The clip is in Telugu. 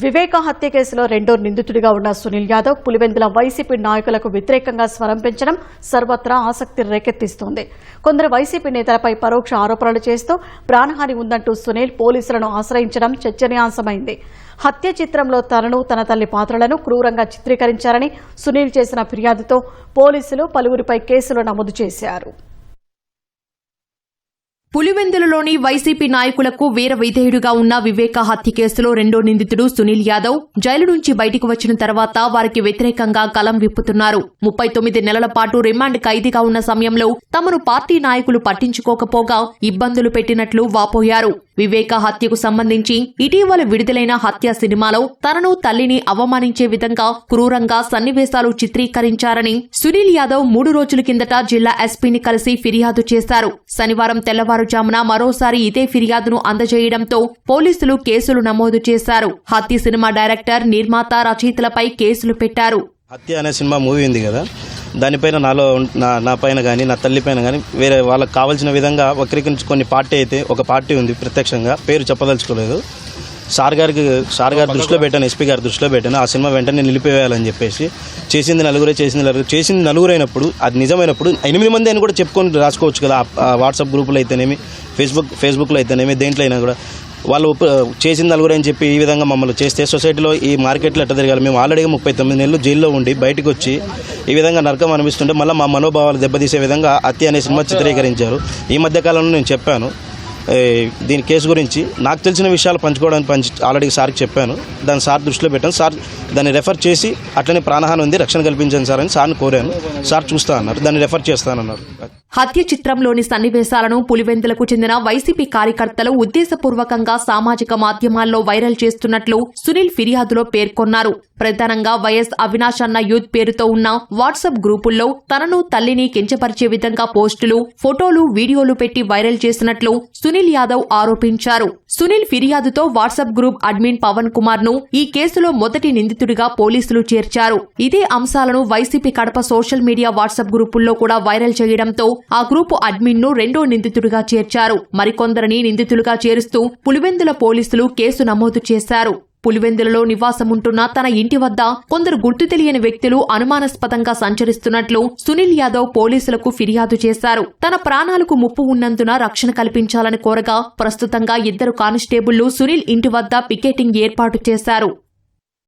వివేక హత్య కేసులో రెండో నిందితుడిగా ఉన్న సునీల్ యాదవ్ పులివెందుల వైసీపీ నాయకులకు వ్యతిరేకంగా స్వరం పెంచడం సర్వత్రా ఆసక్తి రేకెత్తిస్తోంది. కొందరు వైసీపీ నేతలపై పరోక్ష ఆరోపణలు చేస్తూ ప్రాణహాని ఉందంటూ సునీల్ పోలీసులను ఆశ్రయించడం చర్చనీయాంశమైంది. హత్య చిత్రంలో తనను తన తల్లి పాత్రలను క్రూరంగా చిత్రీకరించారని సునీల్ చేసిన ఫిర్యాదుతో పోలీసులు పలువురిపై కేసులు నమోదు చేశారు. పులివెందులలోని వైసీపీ నాయకులకు వీర విధేయుడుగా ఉన్న వివేక హత్య కేసులో రెండో నిందితుడు సునీల్ యాదవ్ జైలు నుంచి బయటికి వచ్చిన తర్వాత వారికి వ్యతిరేకంగా కలం విప్పుతున్నారు. ముప్పై తొమ్మిది నెలల పాటు రిమాండ్ ఖైదీగా ఉన్న సమయంలో తమను పార్టీ నాయకులు పట్టించుకోకపోగా ఇబ్బందులు పెట్టినట్లు వాపోయారు. వివేక హత్యకు సంబంధించి ఇటీవల విడుదలైన హత్య సినిమాలో తనను తల్లిని అవమానించే విధంగా క్రూరంగా సన్నివేశాలు చిత్రీకరించారని సునీల్ యాదవ్ మూడు రోజుల కిందట జిల్లా ఎస్పీని కలిసి ఫిర్యాదు చేశారు. శనివారం తెల్లవారుజామున మరోసారి ఇదే ఫిర్యాదును అందజేయడంతో పోలీసులు కేసులు నమోదు చేశారు. హత్య సినిమా డైరెక్టర్ నిర్మాత రచయితలపై కేసులు పెట్టారు. హత్య అనే సినిమా మూవీ ఉంది కదా. దానిపైన నాలో నా నా పైన కానీ నా తల్లి పైన కానీ వేరే వాళ్ళకి కావాల్సిన విధంగా వక్రీకరించి కొన్ని పార్టీ అయితే ఒక పార్టీ ఉంది ప్రత్యక్షంగా. పేరు చెప్పదలుచుకోలేదు. సార్ గారికి సార్ గారి దృష్టిలో పెట్టాను ఎస్పీ గారి దృష్టిలో పెట్టాను. ఆ సినిమా వెంటనే నిలిపివేయాలని చెప్పేసి చేసింది నలుగురే చేసింది నలుగురు చేసింది నలుగురైనప్పుడు అది నిజమైనప్పుడు ఎనిమిది మంది అని కూడా చెప్పుకొని రాసుకోవచ్చు కదా. వాట్సాప్ గ్రూపులో అయితేనేమి ఫేస్బుక్ ఫేస్బుక్లో అయితేనేమి దేంట్లో అయినా కూడా. వాళ్ళు చేసింది చేసిన నలుగురు అని చెప్పి ఈ విధంగా మమ్మల్ని చేస్తే సొసైటీలో ఈ మార్కెట్లో ఎట్ట తిరగాలి? మేము ఆల్రెడీ ముప్పై తొమ్మిది నెలలు జైల్లో ఉండి బయటకు వచ్చి ఈ విధంగా నరకం అనిపిస్తుంటే మళ్ళీ మా మనోభావాలు దెబ్బతీసే విధంగా హత్య అనే సినిమా చిత్రీకరించారు. ఈ మధ్య కాలంలో నేను చెప్పాను. దీని కేసు గురించి నాకు తెలిసిన విషయాలు పంచుకోవడానికి పంచి ఆల్రెడీ సార్కి చెప్పాను. దాన్ని సార్ దృష్టిలో పెట్టాను. సార్ దాన్ని రెఫర్ చేసి అట్లనే ప్రాణహాని ఉంది రక్షణ కల్పించండి సార్ అని సార్ని కోరాను. సార్ చూస్తా అన్నారు. దాన్ని రెఫర్ చేస్తానన్నారు. హత్య చిత్రంలోని సన్నివేశాలను పులివెందులకు చెందిన వైసీపీ కార్యకర్తలు ఉద్దేశపూర్వకంగా సామాజిక మాధ్యమాల్లో వైరల్ చేస్తున్నట్లు సునీల్ ఫిర్యాదులో పేర్కొన్నారు. ప్రధానంగా వైఎస్ అవినాష్ అన్న యూత్ పేరుతో ఉన్న వాట్సాప్ గ్రూపుల్లో తనను తల్లిని కించపరిచే విధంగా పోస్టులు ఫోటోలు వీడియోలు పెట్టి వైరల్ చేసినట్లు సునీల్ యాదవ్ ఆరోపించారు. సునీల్ ఫిర్యాదుతో వాట్సాప్ గ్రూప్ అడ్మిన్ పవన్ కుమార్ను ఈ కేసులో మొదటి నిందితుడిగా పోలీసులు చేర్చారు. ఇదే అంశాలను YCP Kadapa social media WhatsApp గ్రూపుల్లో కూడా వైరల్ చేయడంతో ఆ గ్రూపు అడ్మిన్ను రెండో నిందితుడిగా చేర్చారు. మరికొందరిని నిందితులుగా చేరుస్తూ పులివెందుల పోలీసులు కేసు నమోదు చేశారు. పులివెందులలో నివాసముంటున్న తన ఇంటి వద్ద కొందరు గుర్తు తెలియని వ్యక్తులు అనుమానాస్పదంగా సంచరిస్తున్నట్లు సునీల్ యాదవ్ పోలీసులకు ఫిర్యాదు చేశారు. తన ప్రాణాలకు ముప్పు ఉన్నందున రక్షణ కల్పించాలని కోరగా ప్రస్తుతంగా ఇద్దరు కానిస్టేబుళ్ళు సునీల్ ఇంటి వద్ద పికెటింగ్ ఏర్పాటు చేశారు.